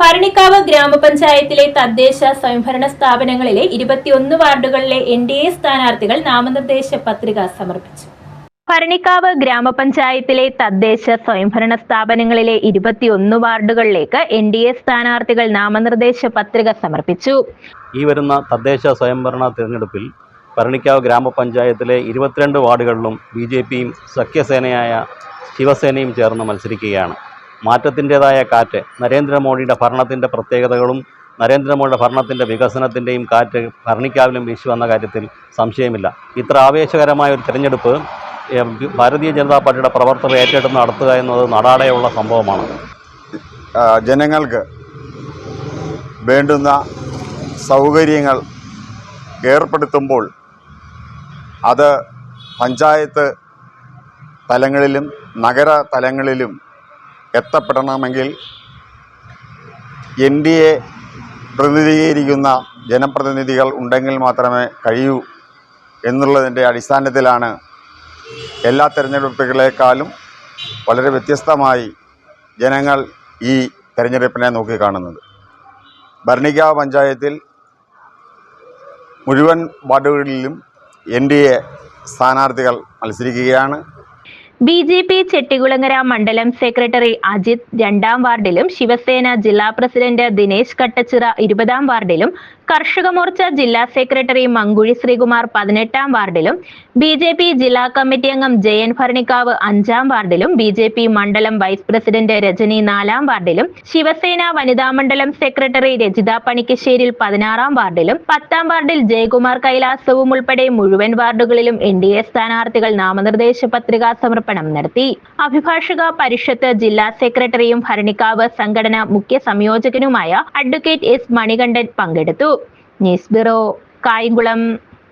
ഭരണിക്കാവ് ഗ്രാമപഞ്ചായത്തിലെ തദ്ദേശ സ്വയംഭരണ സ്ഥാപനങ്ങളിലെ ഇരുപത്തിയൊന്ന് വാർഡുകളിലെ എൻ ഡി എ സ്ഥാനാർത്ഥികൾ നാമനിർദ്ദേശ പത്രിക സമർപ്പിച്ചു. ഭരണിക്കാവ് ഗ്രാമപഞ്ചായത്തിലെ തദ്ദേശ സ്വയംഭരണ സ്ഥാപനങ്ങളിലെ ഇരുപത്തിയൊന്ന് വാർഡുകളിലേക്ക് എൻ ഡി എ സ്ഥാനാർത്ഥികൾ നാമനിർദ്ദേശ പത്രിക സമർപ്പിച്ചു. ഈ വരുന്ന തദ്ദേശ സ്വയംഭരണ തിരഞ്ഞെടുപ്പിൽ ഭരണിക്കാവ് ഗ്രാമപഞ്ചായത്തിലെ ഇരുപത്തിരണ്ട് വാർഡുകളിലും ബി ജെ പിയും സഖ്യസേനയായ ശിവസേനയും ചേർന്ന് മത്സരിക്കുകയാണ്. മാറ്റത്തിന്റെതായ കാറ്റ് നരേന്ദ്രമോദിയുടെ ഭരണത്തിന്റെ പ്രത്യേകതകളും നരേന്ദ്രമോദിയുടെ ഭരണത്തിന്റെ വികസനത്തിന്റെയും കാറ്റ് ഭരണിക്കാവിലും വീശു എന്ന കാര്യത്തിൽ സംശയമില്ല. ഇത്ര ആവേശകരമായ ഒരു തിരഞ്ഞെടുപ്പ് ഭാരതീയ ജനതാ പാർട്ടിയുടെ പ്രവർത്തകർ ഏറ്റെടുത്ത് നടത്തുക എന്നത് നടാടെയുള്ള സംഭവമാണ്. ജനങ്ങൾക്ക് വേണ്ടുന്ന സൗകര്യങ്ങൾ ഏർപ്പെടുത്തുമ്പോൾ അത് പഞ്ചായത്ത് തലങ്ങളിലും നഗര തലങ്ങളിലും എത്തപ്പെടണമെങ്കിൽ എൻ ഡി എ പ്രതിനിധീകരിക്കുന്ന ജനപ്രതിനിധികൾ ഉണ്ടെങ്കിൽ മാത്രമേ കഴിയൂ എന്നുള്ളതിന്റെ അടിസ്ഥാനത്തിലാണ് എല്ലാ തിരഞ്ഞെടുപ്പുകളേക്കാളും വളരെ വ്യത്യസ്തമായി ജനങ്ങൾ ഈ തെരഞ്ഞെടുപ്പിനെ നോക്കിക്കാണുന്നത്. ഭരണിക പഞ്ചായത്തിൽ മുഴുവൻ വാർഡുകളിലും എൻ ഡി എ സ്ഥാനാർത്ഥികൾ മത്സരിക്കുകയാണ്. ബി ജെ പി ചെട്ടികുളങ്ങര മണ്ഡലം സെക്രട്ടറി അജിത് രണ്ടാം വാർഡിലും ശിവസേന ജില്ലാ പ്രസിഡന്റ് ദിനേശ് കട്ടച്ചിറ ഇരുപതാം വാർഡിലും കർഷക മോർച്ച ജില്ലാ സെക്രട്ടറി മങ്കുഴി ശ്രീകുമാർ പതിനെട്ടാം വാർഡിലും ബി ജെ പി ജില്ലാ കമ്മിറ്റി അംഗം ജയൻ ഭരണിക്കാവ് അഞ്ചാം വാർഡിലും ബി ജെ പി മണ്ഡലം വൈസ് പ്രസിഡന്റ് രജനി നാലാം വാർഡിലും ശിവസേന വനിതാ മണ്ഡലം സെക്രട്ടറി രജിത പണിക്കശ്ശേരിൽ പതിനാറാം വാർഡിലും പത്താം വാർഡിൽ ജയകുമാർ കൈലാസവും ഉൾപ്പെടെ മുഴുവൻ വാർഡുകളിലും എൻ ഡി എ സ്ഥാനാർത്ഥികൾ നാമനിർദ്ദേശ പത്രികാ സമർപ്പണം നടത്തി. അഭിഭാഷക പരിഷത്ത് ജില്ലാ സെക്രട്ടറിയും ഭരണിക്കാവ് സംഘടന മുഖ്യ സംയോജകനുമായ അഡ്വക്കേറ്റ് എസ് മണികണ്ഠൻ പങ്കെടുത്തു. News bureau Kayamkulam.